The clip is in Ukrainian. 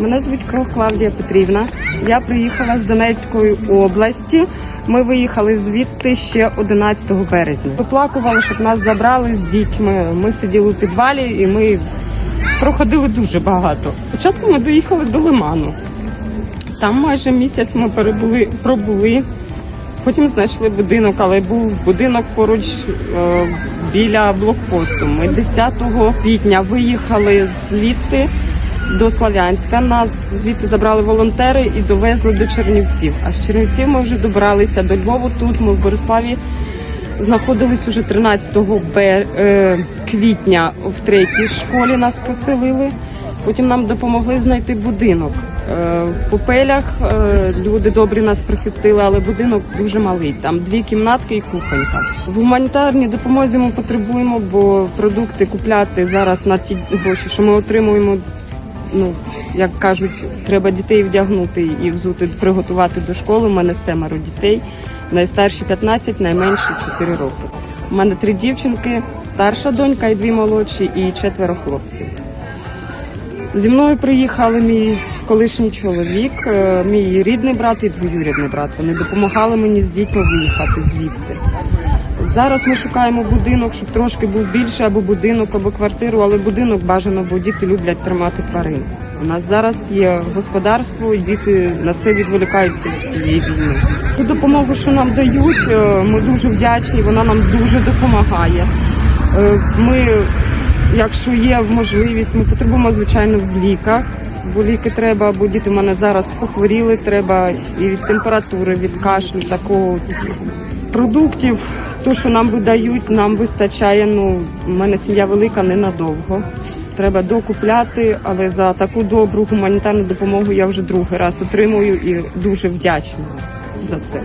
Левченко Клавдія Петрівна. Я приїхала з Донецької області. Ми виїхали звідти ще 11 березня. Виплакували, щоб нас забрали з дітьми. Ми сиділи у підвалі і ми проходили дуже багато. Спочатку ми доїхали до Лиману. Там майже місяць ми перебули, пробули. Потім знайшли будинок, але був будинок поруч е, біля блокпосту. Ми 10 квітня виїхали звідти до Славянська. Нас звідти забрали волонтери і довезли до Чернівців. А з Чернівців ми вже добралися до Львову. Тут ми в Бориславі знаходились уже 13 бе- е, квітня в третій школі. Нас поселили. Потім нам допомогли знайти будинок. Е, В Попелях е, люди добрі нас прихистили, але будинок дуже малий. Там дві кімнатки і кухонька. В гуманітарній допомозі ми потребуємо, бо продукти купляти зараз на ті гроші, що ми отримуємо. Ну як кажуть, треба дітей вдягнути і взути, приготувати до школи. У мене семеро дітей, найстарші 15, найменші 4 роки. У мене три дівчинки, старша донька і дві молодші, і четверо хлопців. Зі мною приїхали мій колишній чоловік, е, мій рідний брат і двоюрідний брат. Вони допомагали мені з дітьми виїхати звідти. Зараз ми шукаємо будинок, щоб трошки був більше, або будинок, або квартиру, але будинок бажано, бо діти люблять тримати тварин. У нас зараз є господарство, і діти на це відволікаються від цієї війни. Ту допомогу, що нам дають, е, ми дуже вдячні. Вона нам дуже допомагає. Е, Ми, якщо є можливість, ми потребуємо звичайно в ліках. Бо ліки треба, бо діти в мене зараз похворіли, треба і від температури, від кашлю, такого продуктів. То, що нам видають, нам вистачає. Ну, в мене сім'я велика ненадовго. Треба докупляти, але за таку добру гуманітарну допомогу я вже другий раз отримую і дуже вдячна за це.